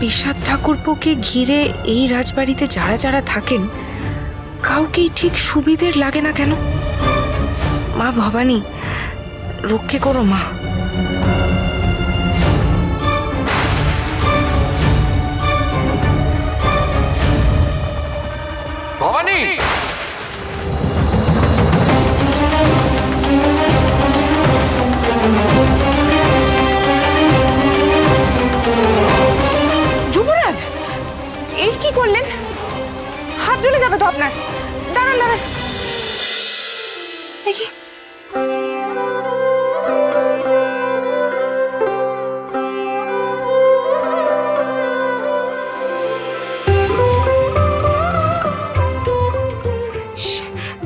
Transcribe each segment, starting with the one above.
পেশাদ ঠাকুরপোকে ঘিরে এই রাজবাড়িতে যারা যারা থাকেন, কাউকেই ঠিক সুবিধের লাগে না কেন? মা ভবানী, রক্ষে করো মা। ভবানী! এই কি করলেন? হাত জ্বলে যাবে তো আপনার। দাঁড়ান দাঁড়ান। দেখি।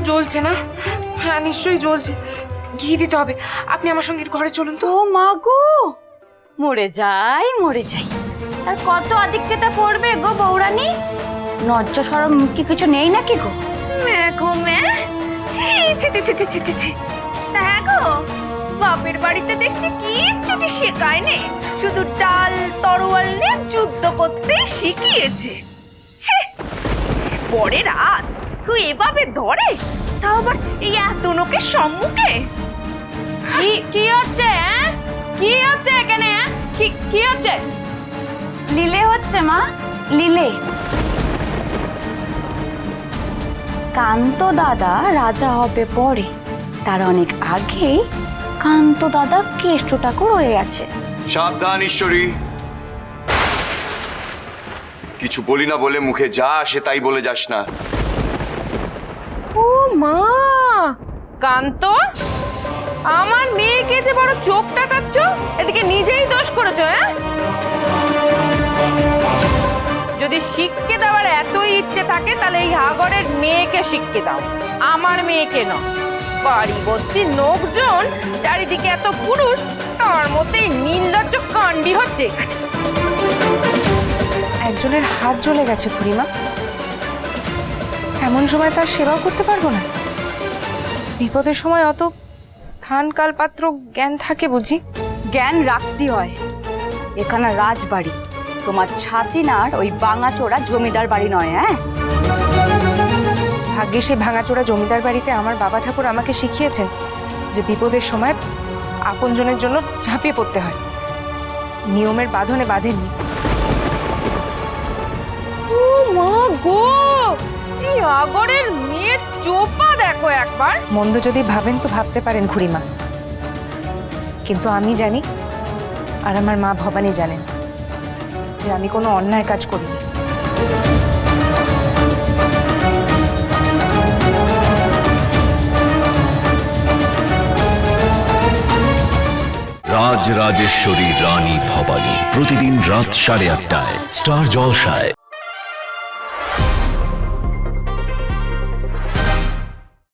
জ্বলছে না? হ্যাঁ নিশ্চয়ই জ্বলছে। ঘি দিতে হবে। আপনি আমার সঙ্গে ঘরে চলুন তো। ও মা গো! মরে যাই মরে যাই। তার কত আদিক্যতা করবে গো বৌরানি? নজ্জ সরম কি কিছু নেই নাকি গো? গো মে? ছি ছি ছি ছি ছি ছি ছি হ্যাঁ বাপের বাড়িতে দেখছি কিচ্ছুটি শেখায় নেই শুধু ডাল তরোয়াল নিয়ে যুদ্ধ করতে শিখিয়েছে। ছি পরে রাত তুই এভাবে ধরে তাও আবার এই এত লোকের সম্মুখে? কি কি হচ্ছে হ্যাঁ? কি হচ্ছে এখানে? কি হচ্ছে? লীলে হচ্ছে মা? লীলে। কান্ত দাদা রাজা হবে পরে। তার অনেক আগে কান্ত দাদা কেষ্ট ঠাকুর হয়ে গেছে। সাবধান ঈশ্বরী। কিছু বলি না বলে মুখে যা আসে তাই বলে যাস না। ও মা! কান্ত? আমার মেয়েকে যে বড় চোখ টাকাচ্ছ এদিকে নিজেই দোষ করেছ হ্যাঁ? যদি শিখকে দেওয়ার এতই ইচ্ছে থাকে, তাহলে এই হাগরের মেয়েকে শিখকে দাও। আমার মেয়েকে ন বাড়িবর্তী লোকজন চারিদিকে এত পুরুষ, তার মধ্যে নির্লজ্জ কাণ্ডি হচ্ছে একজনের হাত জ্বলে গেছে, খুড়িমা। এমন সময় তার সেবাও করতে পারব না। বিপদের সময় অত স্থান কাল পাত্র জ্ঞান থাকে বুঝি? জ্ঞান রাখতে হয়। এখানে রাজবাড়ি। তোমার ছাতিনার ওই বাঙাচোরা জমিদার বাড়ি নয় হ্যাঁ? ভাগ্যে সে ভাঙাচোরা জমিদার বাড়িতে আমার বাবা ঠাকুর আমাকে শিখিয়েছেন যে বিপদের সময় আপনজনের জন্য ঝাঁপিয়ে পড়তে হয়। নিয়মের বাঁধনে বাঁধেননি। মা গো! এই আগরের চোপা দেখো একবার। মন্দ যদি ভাবেন তো ভাবতে পারেন খুড়িমা। কিন্তু আমি জানি আর আমার মা ভবানী জানেন যে আমি কোনো অন্যায় কাজ করিনি। রাজ রাজেশ্বরী রানী ভবানী প্রতিদিন রাত সাড়ে আটটায় স্টার জলসায়।